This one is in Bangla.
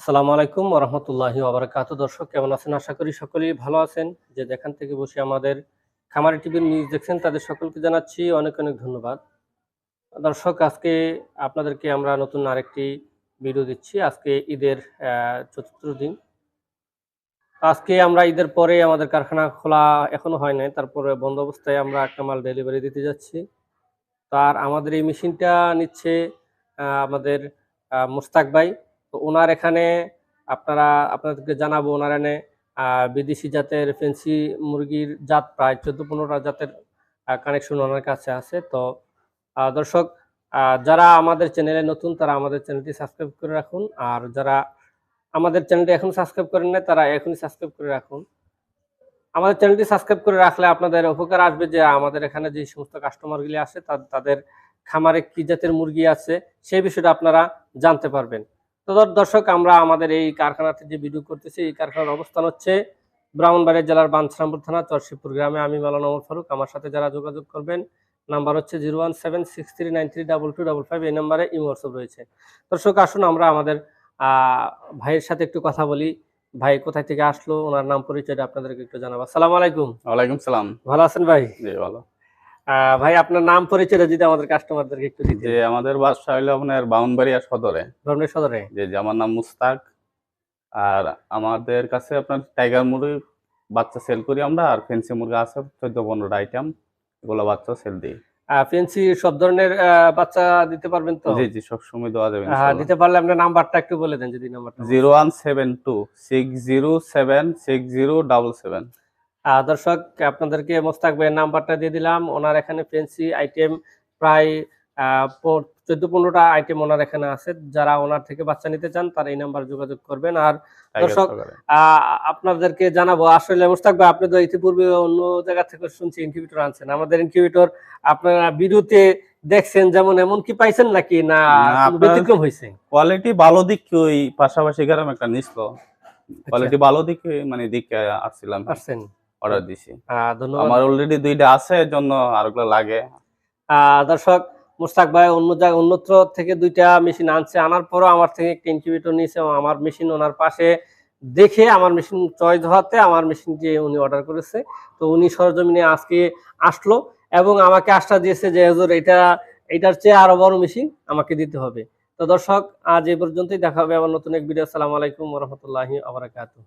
আসসালামু আলাইকুম রহমতুল্লাহি ওবরাকাত দর্শক, কেমন আছেন? আশা করি সকলেই ভালো আছেন। যে যেখান থেকে বসে আমাদের খামারি টিভির নিউজ দেখছেন, তাদের সকলকে জানাচ্ছি অনেক অনেক ধন্যবাদ। দর্শক, আজকে আপনাদেরকে আমরা নতুন আরেকটি ভিডিও দিচ্ছি। আজকে ঈদের চতুর্থ দিন। আজকে আমরা ঈদের পরে আমাদের কারখানা খোলা এখনও হয় নাই। তারপরে বন্ধ অবস্থায় আমরা একটা মাল ডেলিভারি দিতে যাচ্ছি। তার আমাদের এই মেশিনটা নিচ্ছে আমাদের মুস্তাক ভাই। তো ওনার এখানে আপনারা, আপনাদেরকে জানাব ওনার এনে বিদেশি জাতের ফেন্সি মুরগির জাত প্রায় চোদ্দ পনেরোটা জাতের কানেকশন ওনার কাছে আছে। তো দর্শক যারা আমাদের চ্যানেলে নতুন, তারা আমাদের চ্যানেলটি সাবস্ক্রাইব করে রাখুন। আর যারা আমাদের চ্যানেলটি এখন সাবস্ক্রাইব করেন না তারা এখনই সাবস্ক্রাইব করে রাখুন। আমাদের চ্যানেলটি সাবস্ক্রাইব করে রাখলে আপনাদের উপকার আসবে যে আমাদের এখানে যে সমস্ত কাস্টমারগুলি তা- তাদের খামারে কী জাতের মুরগি আছে, সেই বিষয়টা আপনারা জানতে পারবেন। তো দর- দর্শক আমরা আমাদের এই কারখানাতে যে ভিডিও করতেছি এই কারখানার অবস্থান হচ্ছে ব্রাহ্মণবাড়িয়া জেলার বাঞ্ছরামপুর থানা চরশিবপুর গ্রামে। আমি মালানা ওমর ফারুক। আমার সাথে যারা যোগাযোগ করবেন নাম্বার হচ্ছে zero one seven six three nine three double two double five এই নাম্বারে ইমো হোয়াটসঅ্যাপ রয়েছে। দর্শক আসুন আমরা আমাদের ভাইয়ের সাথে একটু কথা বলি। ভাই কোথায় থেকে আসলো? ওনার নাম পরিচয়টা আপনাদেরকে একটু জানাব। আসসালামু আলাইকুম। ওয়ালাইকুম সালাম। ভালো আছেন ভাই? জি ভালো। ভাই আপনার নাম পরিচয়টা যদি আমাদের কাস্টমারদেরকে একটু দিতে যে আমাদের বাসা হইল আপনার বাউনবাড়িয়া সদরে। ধর্মের সদরে? যে আমার নাম মুস্তাক। আর আমাদের কাছে আপনার টাইগার মুরগি বাচ্চা সেল করি আমরা আর ফেন্সি মুরগি আছে চোদ্দ পনেরোটা আইটেম এগুলো বাচ্চা সেল দিই। ফেন্সি সব ধরনের বাচ্চা দিতে পারবেন তো? জি জি সবসময় দেওয়া যাবে হ্যাঁ দিতে পারলে আপনার নাম্বারটা একটু বলে দেন যদি নাম্বারটা zero one seven two six zero seven six zero double seven. দর্শক আপনাদেরকে মোস্তাক ভাইয়ের নাম্বারটা দিয়ে দিলাম। ওনার এখানে ফেন্সি আইটেম প্রায় চোদ্দ পনেরোটা আইটেম ওনার এখানে আছে। যারা ওনার থেকে বাচ্চা নিতে চান তারা এই নাম্বার যোগাযোগ করবেন। আর দর্শক, আপনাদেরকে জানাব আসলে মোস্তাক ভাই আপনি তো ইতিপূর্বে অন্য জায়গা থেকে শুনছি ইনকিউবেটর আনছেন। আমাদের ইনকিউবেটর আপনারা ভিডিওতে দেখছেন যেমন এমন কি পাইছেন নাকি না না, ব্যতিক্রম হয়েছে কোয়ালিটি ভালো দিক ওই পাশাপাশি গ্রাম একটা নিছিল কোয়ালিটি ভালো দিক মানে দিকে আসছিলাম। আসছেন। অর্ডার দিছি। আমার অলরেডি দুইটা আছে এর জন্য আরেকগুলো লাগে। দর্শক মুস্তাক ভাই অন্য জায়গায় অন্যত্র থেকে দুইটা মেশিন আনছে। আনার পরও আমার থেকে একটা ইনকিউবেটর নিয়েছে এবং আমার মেশিন ওনার পাশে দেখে আমার মেশিন চয়েস হওয়াতে আমার মেশিনটি উনি অর্ডার করেছে। তো উনি সরজমিনে আজকে আসলো এবং আমাকে আশ্বাস দিয়েছে যে হুজুর এটা এটার চেয়ে আরও বড় মেশিন আমাকে দিতে হবে। তো দর্শক আজ এই পর্যন্তই। দেখা হবে আবার নতুন এক ভিডিও আসসালামু আলাইকুম রহমতুল্লাহি আবরাকাতুহ